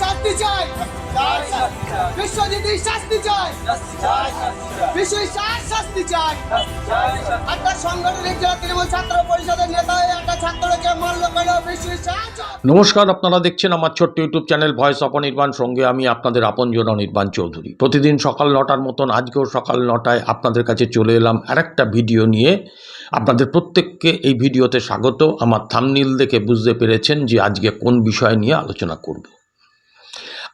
শাস্তি চাই। বিশ্বজিৎ শাস্তি চাই। বিশ্ব শাস্তি চাই। একটা সংগঠনের তৃণমূল ছাত্র পরিষদের নেতা হয়ে একটা ছাত্রকে মারল বিশ্ব নমস্কার আপনারা দেখছেন আমার ছোট্ট YouTube channel voice of Anirban. সঙ্গে আমি আপনাদের আপনজন অনির্বাণ চৌধুরী। প্রতিদিন সকাল নটার মতন আজকেও সকাল নটায় আপনাদের কাছে চলে এলাম আরেকটা ভিডিও নিয়ে। আপনাদের প্রত্যেককে এই ভিডিওতে স্বাগত। আমার থামনিল দেখে বুঝতে পেরেছেন যে আজকে কোন বিষয় নিয়ে আলোচনা করব।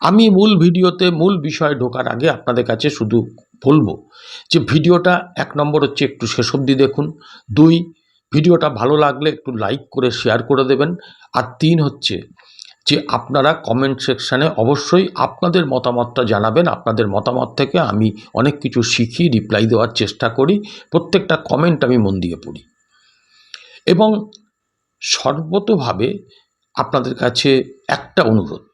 আমি মূল ভিডিওতে মূল বিষয় ঢোকার আগে আপনাদের কাছে শুধু বলব যে ভিডিওটা এক নম্বর হচ্ছে একটু শেষ অবধি দেখুন। দুই, ভিডিওটা ভালো লাগলে একটু লাইক করে শেয়ার করে দেবেন। আর তিন হচ্ছে যে আপনারা কমেন্ট সেকশানে অবশ্যই আপনাদের মতামতটা জানাবেন। আপনাদের মতামত থেকে আমি অনেক কিছু শিখি, রিপ্লাই দেওয়ার চেষ্টা করি। প্রত্যেকটা কমেন্ট আমি মন দিয়ে পড়ি। এবং সর্বতভাবে আপনাদের কাছে একটা অনুরোধ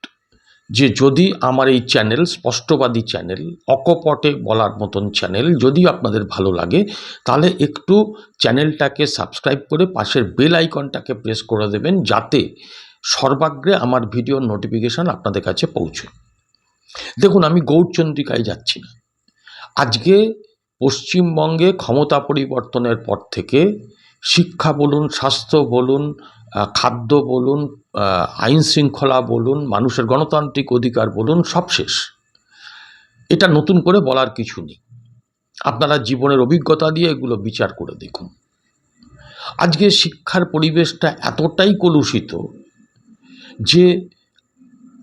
যে যদি আমার এই চ্যানেল স্পষ্টবাদী চ্যানেল অকপটে বলার মতন চ্যানেল যদি আপনাদের ভালো লাগে, তাহলে একটু চ্যানেলটাকে সাবস্ক্রাইব করে পাশের বেল আইকনটাকে প্রেস করে দেবেন, যাতে সর্বাগ্রে আমার ভিডিওর নোটিফিকেশান আপনাদের কাছে পৌঁছে দেখুন, আমি গৌরচন্দ্রিকায় যাচ্ছি না। আজকে পশ্চিমবঙ্গে ক্ষমতা পরিবর্তনের পর থেকে শিক্ষা বলুন, স্বাস্থ্য বলুন খাদ্য বলুন আইন শৃঙ্খলা বলুন, মানুষের গণতান্ত্রিক অধিকার বলুন, সব শেষ। এটা নতুন করে বলার কিছু নেই। আপনারা জীবনের অভিজ্ঞতা দিয়ে এগুলো বিচার করে দেখুন। আজকে শিক্ষার পরিবেশটা এতটাই কলুষিত যে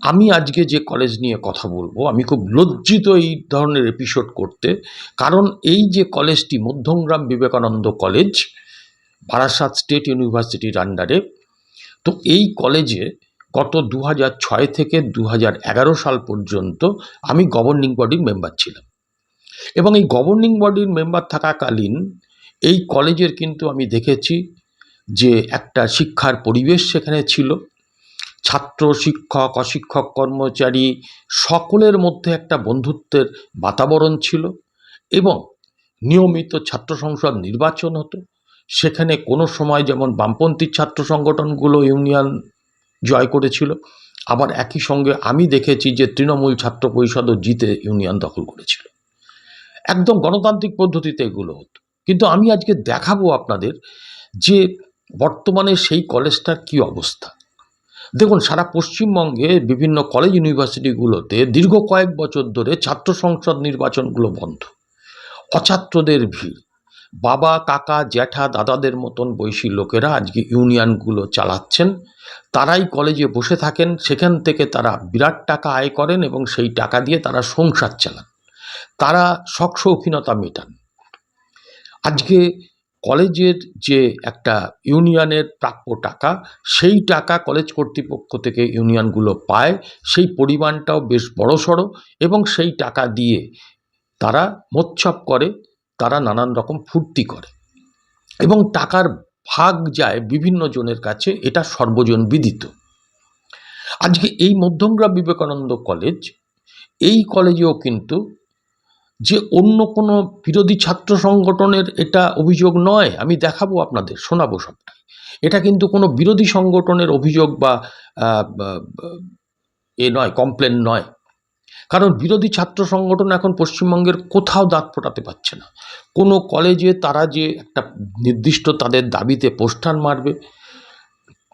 আমি আজকে যে কলেজ নিয়ে কথা বলব, আমি খুব লজ্জিত এই ধরনের এপিসোড করতে। কারণ এই যে কলেজটি মধ্যমগ্রাম বিবেকানন্দ কলেজ বারাসাত স্টেট ইউনিভার্সিটির আন্ডারে তো এই কলেজে গত দু ছয় থেকে দু এগারো সাল পর্যন্ত আমি গভর্নিং বডির মেম্বার ছিলাম। এবং এই গভর্নিং বডির মেম্বার থাকাকালীন এই কলেজের কিন্তু আমি দেখেছি যে একটা শিক্ষার পরিবেশ সেখানে ছিল। ছাত্র, শিক্ষক, অশিক্ষক, কর্মচারী সকলের মধ্যে একটা বন্ধুত্বের বাতাবরণ ছিল এবং নিয়মিত ছাত্র সংসদ নির্বাচন হতো। সেখানে কোনো সময় যেমন বামপন্থী ছাত্র সংগঠনগুলো ইউনিয়ন জয় করেছিল, আবার একই সঙ্গে আমি দেখেছি যে তৃণমূল ছাত্র পরিষদও জিতে ইউনিয়ন দখল করেছিল। একদম গণতান্ত্রিক পদ্ধতিতে এগুলো হতো। কিন্তু আমি আজকে দেখাবো আপনাদের যে বর্তমানে সেই কলেজটার কি অবস্থা। দেখুন, সারা পশ্চিমবঙ্গে বিভিন্ন কলেজ ইউনিভার্সিটিগুলোতে দীর্ঘ কয়েক বছর ধরে ছাত্র সংসদ নির্বাচনগুলো বন্ধ। অছাত্রদের ভিড়। বাবা, কাকা, জ্যাঠা, দাদাদের মতন বয়সী লোকেরা আজকে ইউনিয়নগুলো চালাচ্ছেন। তারাই কলেজে বসে থাকেন, সেখান থেকে তারা বিরাট টাকা আয় করেন এবং সেই টাকা দিয়ে তারা সংসার চালান। তারা শখ শৌখিনতা মেটান। আজকে কলেজের যে একটা ইউনিয়নের প্রাপ্য টাকা, সেই টাকা কলেজ কর্তৃপক্ষ থেকে ইউনিয়নগুলো পায়। সেই পরিমাণটাও বেশ বড়সড় এবং সেই টাকা দিয়ে তারা মোচ্ছপ করে। তারা নানান রকম ফুর্তি করে। এবং টাকার ভাগ যায় বিভিন্ন জনের কাছে, এটা সর্বজন বিদিত। আজকে এই মধ্যমগ্রাম বিবেকানন্দ কলেজ, এই কলেজেও কিন্তু যে অন্য কোনো বিরোধী ছাত্র সংগঠনের এটা অভিযোগ নয়, আমি দেখাবো আপনাদের, শোনাবো সবটাই। এটা কিন্তু কোনো বিরোধী সংগঠনের অভিযোগ বা এ নয়, কমপ্লেন নয়। কারণ বিরোধী ছাত্র সংগঠন এখন পশ্চিমবঙ্গের কোথাও দাঁত ফোটাতে পারছে না। কোনো কলেজে তারা যে একটা নির্দিষ্ট তাদের দাবিতে পোস্টার মারবে,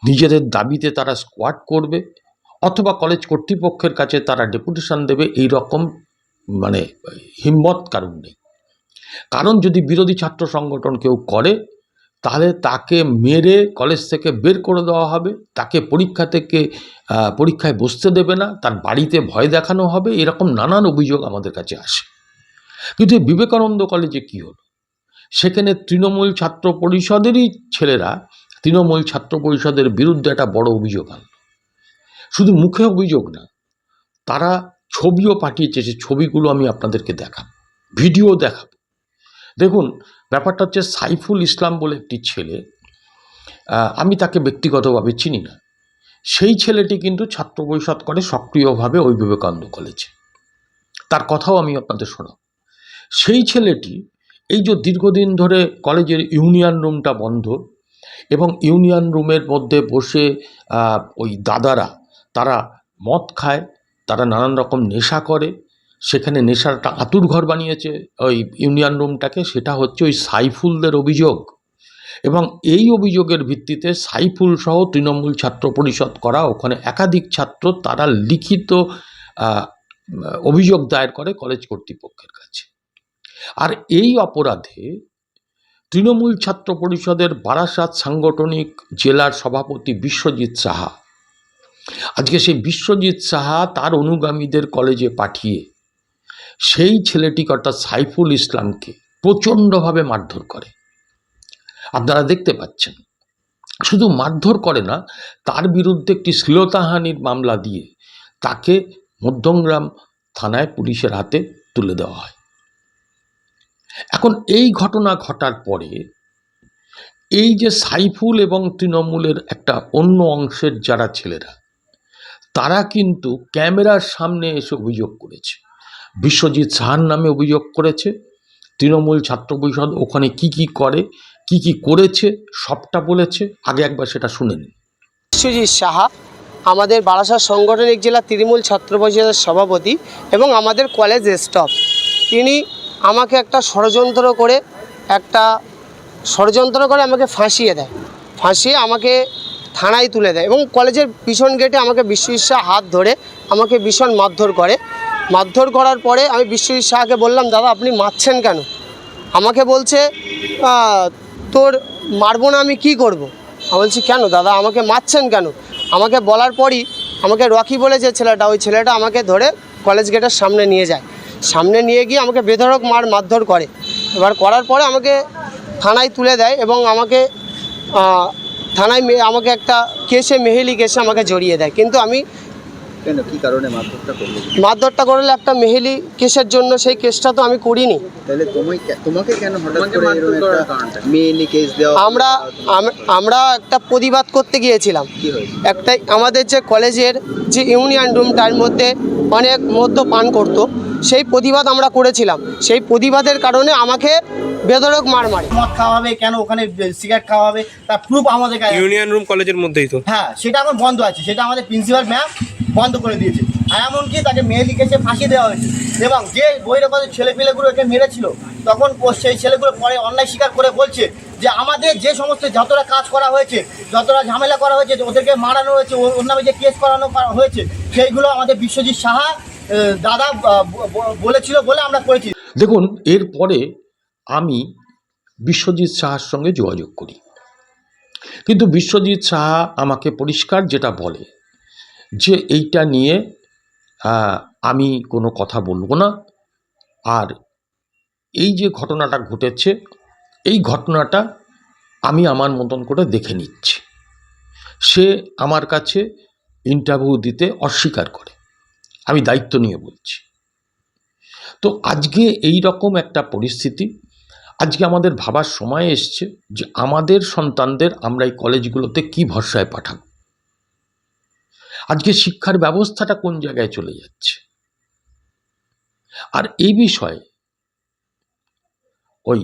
নিজেদের দাবিতে তারা স্কোয়াড করবে, অথবা কলেজ কর্তৃপক্ষের কাছে তারা ডেপুটেশন দেবে, এই রকম মানে হিম্মত কারণ নেই। কারণ যদি বিরোধী ছাত্র সংগঠন কেউ করে তাহলে তাকে মেরে কলেজ থেকে বের করে দেওয়া হবে। তাকে পরীক্ষা থেকে পরীক্ষায় বসতে দেবে না। তার বাড়িতে ভয় দেখানো হবে। এরকম নানান অভিযোগ আমাদের কাছে আসে। কিন্তু বিবেকানন্দ কলেজে কি হলো? সেখানে তৃণমূল ছাত্র পরিষদেরই ছেলেরা তৃণমূল ছাত্র পরিষদের বিরুদ্ধে একটা বড় অভিযোগ আনল। শুধু মুখে অভিযোগ না, তারা ছবিও পাঠিয়েছে। সে ছবিগুলো আমি আপনাদেরকে দেখাবো, ভিডিও দেখাবো। দেখুন ব্যাপারটা হচ্ছে সাইফুল ইসলাম বলে একটি ছেলে আমি তাকে ব্যক্তিগতভাবে চিনি না। সেই ছেলেটি কিন্তু ছাত্র পরিষদ করে সক্রিয়ভাবে ওই বিবেকানন্দ কলেজে তার কথাও আমি আপনাদের শোনাব। সেই ছেলেটি এই যে দীর্ঘদিন ধরে কলেজের ইউনিয়ন রুমটা বন্ধ এবং ইউনিয়ন রুমের মধ্যে বসে ওই দাদারা, তারা মদ খায়, তারা নানান রকম নেশা করে সেখানে নেশার একটা আতুর ঘর বানিয়েছে, ওই ইউনিয়ন রুমটাকে, সেটা হচ্ছে ওই সাইফুলদের অভিযোগ। এবং এই অভিযোগের ভিত্তিতে সাইফুল সহ তৃণমূল ছাত্র পরিষদ করা, ওখানে একাধিক ছাত্র তারা লিখিত অভিযোগ দায়ের করে কলেজ কর্তৃপক্ষের কাছে। আর এই অপরাধে তৃণমূল ছাত্র পরিষদের বারাসাত সাংগঠনিক জেলার সভাপতি বিশ্বজিৎ সাহা, আজকে সেই বিশ্বজিৎ সাহা তার অনুগামীদের কলেজে পাঠিয়ে সেই ছেলেটিকে অর্থাৎ সাইফুল ইসলামকে প্রচণ্ডভাবে মারধর করে। আপনারা দেখতে পাচ্ছেন, শুধু মারধর করে না, তার বিরুদ্ধে একটি শ্লীলতাহানির মামলা দিয়ে তাকে মধ্যমগ্রাম থানায় পুলিশের হাতে তুলে দেওয়া হয়। এখন এই ঘটনা ঘটার পরে এই যে সাইফুল এবং তৃণমূলের একটা অন্য অংশের যারা ছেলেরা, তারা কিন্তু ক্যামেরার সামনে এসে অভিযোগ করেছে। বিশ্বজিৎ সাহার নামে অভিযোগ করেছে। তৃণমূল ছাত্র পরিষদ ওখানে কি কি করে, কি কি করেছে, সবটা বলেছে। আগে একবার সেটা শুনে নিন। বিশ্বজিৎ সাহা আমাদের বারাসাত সাংগঠনিক জেলা তৃণমূল ছাত্র পরিষদের সভাপতি এবং আমাদের কলেজ স্টাফ। তিনি আমাকে একটা ষড়যন্ত্র করে, একটা ষড়যন্ত্র করে আমাকে ফাঁসিয়ে দেয়। ফাঁসিয়ে আমাকে থানায় তুলে দেয় এবং কলেজের পিছন গেটে আমাকে বিশ্বজিৎ হাত ধরে আমাকে ভীষণ মারধর করে। মারধর করার পরে আমি বিশ্বজিৎ শাহকে বললাম, দাদা, আপনি মারছেন কেন? আমাকে বলছে তোর মারবো না, আমি কি করব। আমি বলছি, কেন দাদা, আমাকে মারছেন কেন? আমাকে বলার পরই আমাকে রকি বলে যে ছেলেটা, ওই ছেলেটা আমাকে ধরে কলেজ গেটের সামনে নিয়ে যায়। সামনে নিয়ে গিয়ে আমাকে বেধরক মার মারধর করে। এবার করার পরে আমাকে থানায় তুলে দেয় এবং আমাকে থানায় আমাকে একটা কেসে, মেহেলি কেসে আমাকে জড়িয়ে দেয়। কিন্তু আমি কেন? কি কারণে মারধরটা করল? মারধরটা করলে একটা মেহেলি কেসের জন্য সেই কেসটা তো আমি করিনি। তাহলে তোমায় কে- তোমাকে কেন হঠাৎ করে এরকম একটা মেয়েলি কেস দেওয়া আমরা আমরা একটা প্রতিবাদ করতে গিয়েছিলাম। কি হয়েছে? একটাই আমাদের যে কলেজের যে ইউনিয়ন রুম তার মধ্যে অনেক মদ্য পান করতো সেই প্রতিবাদ আমরা করেছিলাম। সেই প্রতিবাদের কারণে আমাকে বেদরক মার মারে। মদ খাওয়া হবে কেন? ওখানে সিগারেট খাওয়া হবে তার প্রুফ আমাদের কাছে ইউনিয়ন রুম কলেজের মধ্যেই তো। হ্যাঁ সেটা এখন বন্ধ আছে। সেটা আমাদের প্রিন্সিপাল ম্যাম বন্ধ করে দিয়েছে। আর এমনকি তাকে মেয়ে লিখেছে, ফাঁসি দেওয়া হয়েছে। এবং যে বহিরাগত ছেলেপিলেগুলো একে মেরেছিল, তখন সেই ছেলেগুলো পরে অন্যায় স্বীকার করে বলছে যে আমাদের যে সমস্ত যতটা কাজ করা হয়েছে, যতটা ঝামেলা করা হয়েছে, ওদেরকে মারানো হয়েছে ওর নামে যে কেস করানো করা হয়েছে, সেইগুলো আমাদের বিশ্বজিৎ সাহা দাদা বলেছিল বলে আমরা করেছি। দেখুন, এরপরে আমি বিশ্বজিৎ সাহার সঙ্গে যোগাযোগ করি। কিন্তু বিশ্বজিৎ সাহা আমাকে পরিষ্কার যেটা বলে যে এইটা নিয়ে আমি কোনো কথা বলব না। আর এই যে ঘটনাটা ঘটেছে, এই ঘটনাটা আমি আমার মতন করে দেখে নিচ্ছি। সে আমার কাছে ইন্টারভিউ দিতে অস্বীকার করে। আমি দায়িত্ব নিয়ে বলছি। তো আজকে এই রকম একটা পরিস্থিতি, আজকে আমাদের ভাবার সময় এসছে যে আমাদের সন্তানদের আমরা এই কলেজগুলোতে কি ভরসায় পাঠাবো? আজকে শিক্ষার ব্যবস্থাটা কোন জায়গায় চলে যাচ্ছে? আর এই বিষয়ে ওই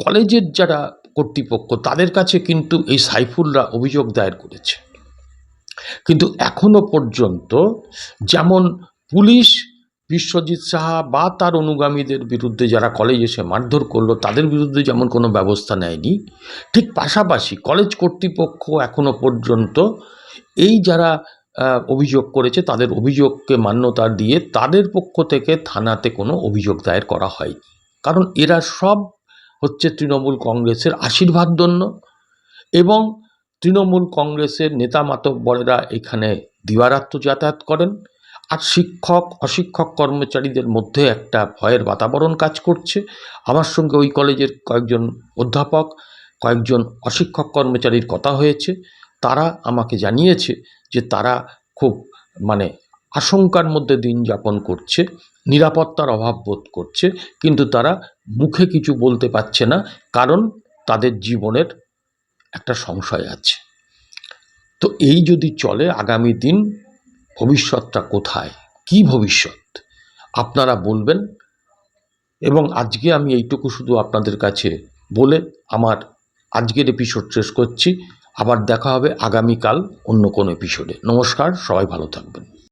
কলেজের যারা কর্তৃপক্ষ, তাদের কাছে কিন্তু এই সাইফুলরা অভিযোগ দায়ের করেছে। কিন্তু এখনও পর্যন্ত যেমন পুলিশ, বিশ্বজিৎ সাহা বা তার অনুগামীদের বিরুদ্ধে যারা কলেজ এসে মারধর করল, তাদের বিরুদ্ধে যেমন কোনো ব্যবস্থা নেয়নি, ঠিক পাশাপাশি কলেজ কর্তৃপক্ষ এখনও পর্যন্ত এই যারা অভিযোগ করেছে, তাদের অভিযোগকে মান্যতা দিয়ে তাদের পক্ষ থেকে থানাতে কোনো অভিযোগ দায়ের করা হয়নি। কারণ এরা সব হচ্ছে তৃণমূল কংগ্রেসের আশীর্বাদ দন্য এবং তৃণমূল কংগ্রেসের নেতা মাতব্বরেরা এখানে দিবারাত্র যাতায়াত করেন আর শিক্ষক, অশিক্ষক কর্মচারীদের মধ্যে একটা ভয়ের বাতাবরণ কাজ করছে। আমার সঙ্গে ওই কলেজের কয়েকজন অধ্যাপক, কয়েকজন অশিক্ষক কর্মচারীর কথা হয়েছে। তারা আমাকে জানিয়েছে যে তারা খুব মানে আশঙ্কার মধ্যে দিন যাপন করছে, নিরাপত্তার অভাব বোধ করছে, কিন্তু তারা মুখে কিছু বলতে পারছে না কারণ তাদের জীবনের একটা সংশয় আছে। তো এই যদি চলে আগামী দিন ভবিষ্যৎটা কোথায়? কি ভবিষ্যৎ? আপনারা বলবেন এবং আজকে আমি এইটুকু শুধু আপনাদের কাছে বলে আমার আজকের এপিসোড শেষ করছি। আবার দেখা হবে আগামীকাল অন্য কোনো এপিসোডে নমস্কার সবাই ভালো থাকবেন।